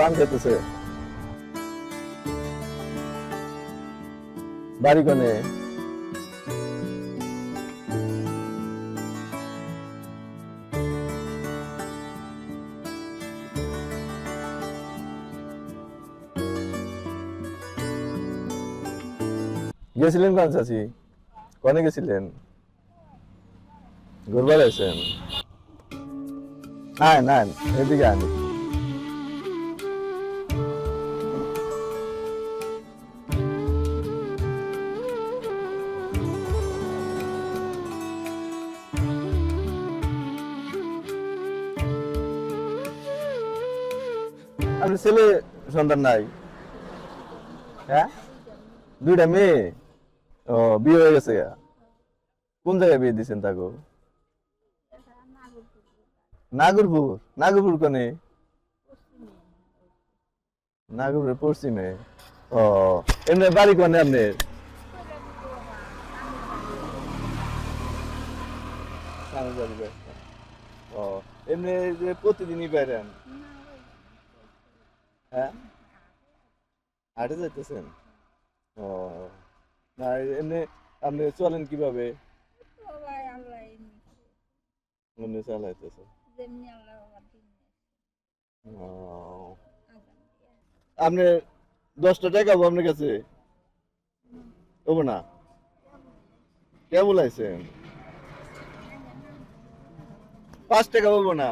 बाँध देते से बारिकों ने गेसिलेन कौन सा सी कौन है गेसिलेन गुरबाले से आए ना ये दिखाने আপনার ছেলে, সন্তান নাই। হ্যাঁ? দুইটা মেয়ে। ও, বিয়ে হয়ে গেছে কোন জায়গায় বিয়ে দিচ্ছেন তাকে নাগরপুর। নাগরপুর কোনে? নাগরপুর পশ্চিমে। ও, এমনি বাড়ি কোনে আপনার? ও, এমনি প্রতিদিনই বেড়েন হ্যাঁ? হাটে যাইতেছেন? ও না এমনি আপনি চলেন কীভাবে? এমনি চালাইতেছে আপনি দশটা টাকা হব আপনার কাছে? হব না? কেমন আইছেন? পাঁচ টাকা হব না?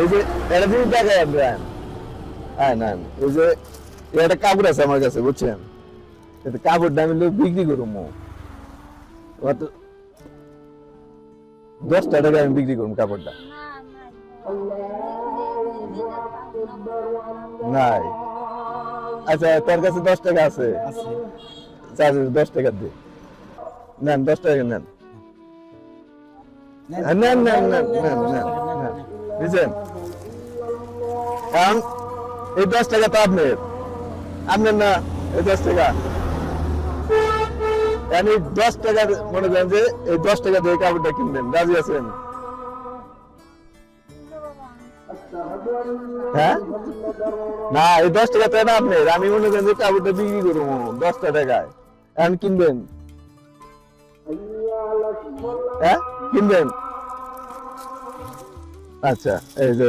এই যে এটা দিন দেখাই আপনি হ্যাঁ না এই যে হ্যাঁ, একটা কাপড় আছে আমার কাছে বুঝছেন? এটা কাপড় দামি লোক বিক্রি করুম। দশটা টাকা আমি বিক্রি করুম কাপড়টা। নাই। আচ্ছা তোর কাছে দশ টাকা আছে। আচ্ছা, আচ্ছা দশ টাকা দে। নেন দশ টাকা নেন নেন হ্যাঁ, নেন নেন নেন নেন। বুঝছেন? কারণ এই দশ টাকা তো আপনার। আপনার না, এই দশ টাকা। আমি দশ টাকা মনে করেন যে এই দশ টাকা দিয়ে কাপড়টা কিনবেন, রাজি আছেন? হ্যাঁ? না, এই দশ টাকা তো না আপনার, আমি মনে করেন যে কাপড়টা বিক্রি করব, দশটা টাকায়। এখন কিনবেন? হ্যাঁ? কিনবেন? আচ্ছা এই যে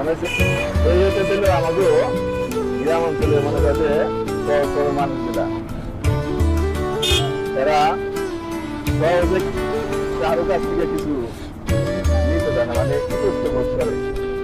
অনেক এই হতে ছিল আমাদের গ্রাম অঞ্চলে মনে বড় মানুষগুলা। এরা সহজে কারও কাছ থেকে কিছু নিতে না মানে ইতস্ত বোধ করে।